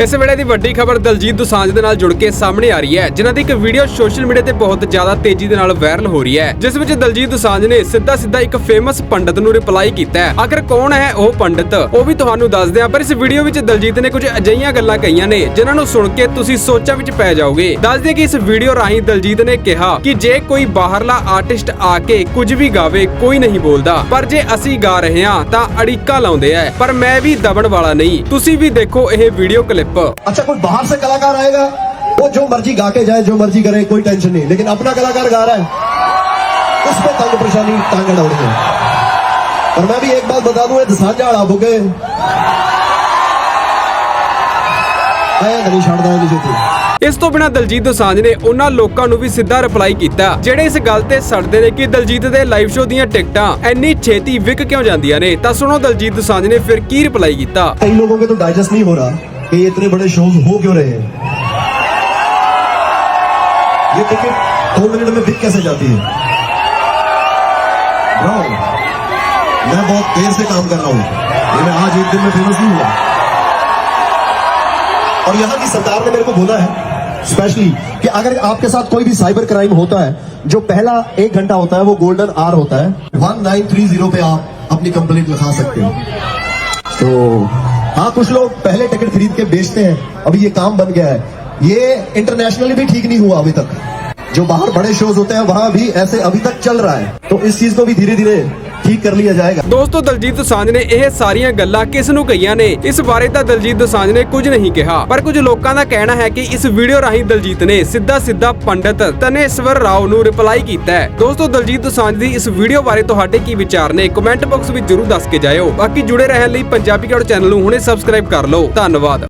ਇਸ ਵੇਲੇ ਦੀ ਵੱਡੀ ਖਬਰ ਦਲਜੀਤ ਦੁਸਾਂਝ ਦੇ ਨਾਲ ਜੁੜ ਕੇ ਸਾਹਮਣੇ ਆ ਰਹੀ ਹੈ, ਜਿਨ੍ਹਾਂ ਦੀ ਇੱਕ ਵੀਡੀਓ ਸੋਸ਼ਲ ਮੀਡੀਆ ਤੇ ਬਹੁਤ ਜ਼ਿਆਦਾ ਤੇਜ਼ੀ ਦੇ ਨਾਲ ਵਾਇਰਲ ਹੋ ਰਹੀ ਹੈ, ਜਿਸ ਵਿੱਚ ਦਲਜੀਤ ਦੁਸਾਂਝ ਨੇ ਸਿੱਧਾ ਸਿੱਧਾ ਇੱਕ ਫੇਮਸ ਪੰਡਤ ਨੂੰ ਰਿਪਲਾਈ ਕੀਤਾ ਹੈ। ਆਖਰ ਕੌਣ ਹੈ ਉਹ ਪੰਡਤ? ਉਹ ਵੀ ਤੁਹਾਨੂੰ ਦੱਸਦੇ ਹਾਂ, ਪਰ ਇਸ ਵੀਡੀਓ ਵਿੱਚ ਦਲਜੀਤ ਨੇ ਕੁਝ ਅਜਿਹੀਆਂ ਗੱਲਾਂ ਕਹੀਆਂ ਨੇ, ਜਿਨ੍ਹਾਂ ਨੂੰ ਸੁਣ ਕੇ ਤੁਸੀਂ ਸੋਚਾਂ ਵਿੱਚ ਪੈ ਜਾਓਗੇ। ਦੱਸਦੇ ਕਿ ਇਸ ਵੀਡੀਓ ਰਾਹੀਂ ਦਲਜੀਤ ਨੇ ਕਿਹਾ ਕਿ ਜੇ ਕੋਈ ਬਾਹਰਲਾ ਆਰਟਿਸਟ ਆ ਕੇ ਕੁਝ ਵੀ ਗਾਵੇ, ਕੋਈ ਨਹੀਂ ਬੋਲਦਾ। ਪਰ ਜੇ ਅਸੀਂ ਗਾ ਰਹੇ ਹਾਂ, ਤਾਂ ਅੜਿੱਕਾ ਲਾਉਂਦੇ ਆ ਪਰ ਮੈਂ ਵੀ ਦਬਣ ਵਾਲਾ ਨਹੀਂ। ਤੁਸੀਂ ਵੀ ਦੇਖੋ ਇਹ ਵੀਡੀਓ ਕਲਿੱਪ। अच्छा कोई बाहर से कलाकार आएगा वो जो मर्जी गा के जाए जो मर्जी करे कोई टेंशन नहीं लेकिन अपना कलाकार गा रहा है उस पर तंग परेशानी टांगे अड़ाउनी है और मैं भी एक बात बता दूं ये साझा अड़ा बुके आया नहीं छड़दा है किसी को ਇਸ ਤੋਂ ਬਿਨਾਂ ਦਲਜੀਤ ਦੋਸਾਂਝ ਨੇ ਉਹਨਾਂ ਲੋਕਾਂ ਨੂੰ ਵੀ ਸਿੱਧਾ ਰਿਪਲਾਈ ਕੀਤਾ ਜਿਹੜੇ ਇਸ ਗੱਲ ਤੇ ਸੜਦੇ ਨੇ ਕਿ ਦਲਜੀਤ ਦੇ ਲਾਈਵ ਸ਼ੋਅ ਦੀਆਂ ਟਿਕਟਾਂ ਇੰਨੀ ਛੇਤੀ ਵਿਕ ਕਿਉਂ ਜਾਂਦੀਆਂ ਨੇ ਤਾਂ ਸੁਣੋ ਦਲਜੀਤ ਦੋਸਾਂਝ ਨੇ ਫਿਰ ਕੀ ਰਿਪਲਾਈ ਕੀਤਾ कई लोगों के तो डाइजेस्ट नहीं हो रहा कि ये इतने बड़े शोज़ हो क्यों रहे हैं? ये टिकट दो मिनट में बिक कैसे जाती है? मैं बहुत देर से काम कर रहा हूँ। ये मैं आज एक दिन में फ़ेमस नहीं हुआ। और यहाँ की सरकार ने मेरे को बोला है स्पेशली कि अगर आपके साथ कोई भी साइबर क्राइम होता है, जो पहला एक घंटा होता है, वो गोल्डन आर होता है वन नाइन थ्री ज़ीरो पे आप अपनी कंप्लेंट लिखा सकते हो। तो हाँ कुछ लोग पहले टिकट खरीद के बेचते हैं, अभी ये काम बन गया है। ये इंटरनेशनली भी ठीक नहीं हुआ अभी तक। जो बाहर बड़े शोज़ होते हैं, वहाँ भी ऐसे अभी तक चल रहा है। तो इस चीज़ को भी धीरे धीरे ठीक कर लिया जाएगा ਦੋਸਤੋ ਦਲਜੀਤ ਦੋਸਾਂਝ ਨੇ ਇਹ ਸਾਰੀਆਂ ਗੱਲਾਂ ਕਿਸ ਨੂੰ ਕਹੀਆਂ ਨੇ ਇਸ ਬਾਰੇ ਤਾਂ ਦਲਜੀਤ ਦੋਸਾਂਝ ਨੇ ਕੁਝ ਨਹੀਂ ਕਿਹਾ ਪਰ ਕੁਝ ਲੋਕਾਂ ਦਾ ਕਹਿਣਾ ਹੈ ਕਿ ਇਸ ਵੀਡੀਓ ਰਾਹੀਂ ਦਲਜੀਤ ਨੇ ਸਿੱਧਾ ਸਿੱਧਾ ਪੰਡਤ ਤਨੇਸ਼ਵਰ ਰਾਓ ਨੂੰ ਰਿਪਲਾਈ ਕੀਤਾ ਹੈ ਦੋਸਤੋ ਦਲਜੀਤ ਦੋਸਾਂਝ ਦੀ ਇਸ ਵੀਡੀਓ ਬਾਰੇ ਤੁਹਾਡੇ ਕੀ ਵਿਚਾਰ ਨੇ ਕਮੈਂਟ ਬਾਕਸ ਵਿੱਚ ਜਰੂਰ ਦੱਸ ਕੇ ਜਾਇਓ ਬਾਕੀ ਜੁੜੇ ਰਹਿਣ ਲਈ ਪੰਜਾਬੀ ਗੜ ਚੈਨਲ ਨੂੰ ਹੁਣੇ ਸਬਸਕ੍ਰਾਈਬ ਕਰ ਲਓ ਧੰਨਵਾਦ